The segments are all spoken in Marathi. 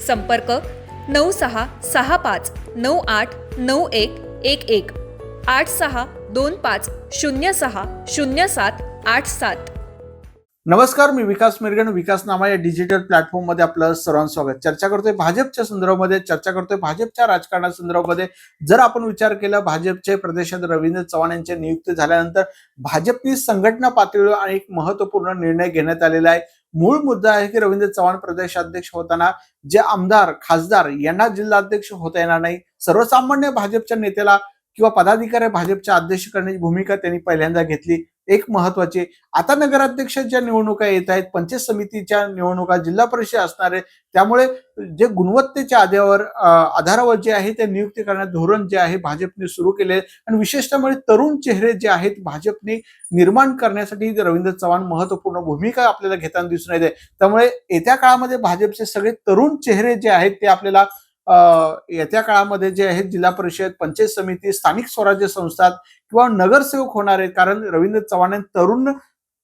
संपर्क नऊ सहा सहा पाच नऊ आठ नऊ एक एक एक. आठ सहा दोन पाच शून्य सहा शून्य सात आठ सात. नमस्कार मी विकास मिरगण विकास नामा या डिजिटल प्लॅटफॉर्ममध्ये आपलं सर्वांचं स्वागत. चर्चा करतोय भाजपच्या संदर्भामध्ये चर्चा करतोय भाजपच्या राजकारणा संदर्भामध्ये. जर आपण विचार केला भाजपचे प्रदेशात रवींद्र चव्हाण यांची नियुक्ती झाल्यानंतर भाजपनी संघटना पातळीवर एक महत्त्वपूर्ण निर्णय घेण्यात आलेला आहे मूळ मुद्दा आहे की रवींद्र चव्हाण प्रदेशाध्यक्ष होताना जे आमदार खासदार यांना जिल्हाध्यक्ष होता येणार नाही. सर्वसामान्य भाजपच्या नेत्याला किंवा पदाधिकारी भाजपच्या अध्यक्ष करण्याची भूमिका त्यांनी पहिल्यांदा घेतली एक महत्त्वाचे. आता नगराध्यक्षाच्या निवडणुका येत आहेत पंचायत समितीच्या निवडणुका जिल्हा परिषद असणार आहे त्यामुळे जे गुणवत्तेच्या आधारावर आधारावर जे आहे ते नियुक्ती करण्यात धोरण जे आहे भाजपने सुरू केले आणि विशेषतः म्हणजे तरुण चेहरे जे आहेत भाजपने निर्माण करण्यासाठी रवींद्र चव्हाण महत्त्वपूर्ण भूमिका आपल्याला घेताना दिसून येते. त्यामुळे येत्या काळामध्ये भाजपचे सगळे तरुण चेहरे जे आहेत ते आपल्याला येत्या काळामध्ये जे आहेत जिल्हा परिषद पंचायत समिती स्थानिक स्वराज्य संस्था किंवा नगरसेवक होणार आहेत. कारण रवींद्र चव्हाण तरुण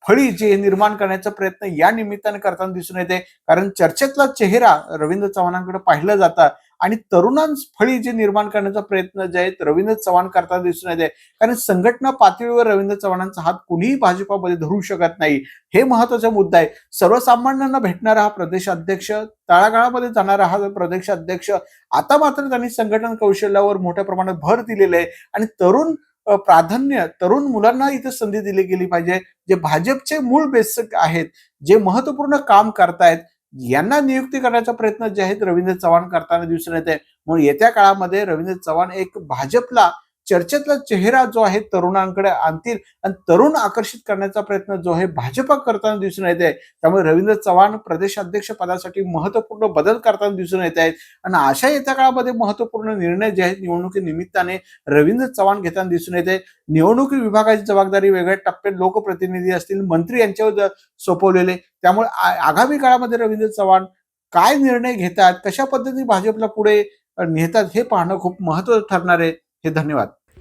फळी जे निर्माण करण्याचा प्रयत्न या निमित्ताने करताना दिसून येते. कारण चर्चेतला चेहरा रवींद्र चव्हाणांकडे पाहिलं जातं. आणि तरुणांस फळी जे निर्माण करण्याचा प्रयत्न जे आहेत रवींद्र चव्हाण करताना दिसून येते कारण संघटना पातळीवर रवींद्र चव्हाणांचा हात कुणीही भाजपामध्ये धरू शकत नाही हे महत्त्वाचा मुद्दा आहे. सर्वसामान्यांना भेटणारा हा प्रदेशाध्यक्ष तळागाळामध्ये जाणारा हा प्रदेशाध्यक्ष आता मात्र त्यांनी संघटन कौशल्यावर मोठ्या प्रमाणात भर दिलेला आहे. आणि तरुण प्राधान्य तरुण मुलांना इथे संधी दिली गेली पाहिजे जे भाजपचे मूळ बेसक आहेत जे महत्त्वपूर्ण काम करतायत यांना नियुक्ती करण्याचा प्रयत्न जे आहेत रवींद्र चव्हाण करताना दिसून येते म्हणून येत्या काळामध्ये रवींद्र चव्हाण एक भाजपला चर्चेतला चेहरा जो आहे तरुणांकडे आणतील आणि तरुण आकर्षित करण्याचा प्रयत्न जो आहे भाजपा करताना दिसून येत आहे. त्यामुळे रवींद्र चव्हाण प्रदेशाध्यक्ष पदासाठी महत्त्वपूर्ण बदल करताना दिसून येत आहेत. आणि अशा येत्या काळामध्ये महत्त्वपूर्ण निर्णय जे आहेत निवडणुकी निमित्ताने रवींद्र चव्हाण घेताना दिसून येते निवडणुकी विभागाची जबाबदारी वेगळ्या टप्प्यात लोकप्रतिनिधी असतील मंत्री यांच्यावर सोपवलेले. त्यामुळे आ- आगामी काळामध्ये रवींद्र चव्हाण काय निर्णय घेतात कशा पद्धतीने भाजपला पुढे नेतात हे पाहणं खूप महत्वाचं ठरणार आहे. हे धन्यवाद.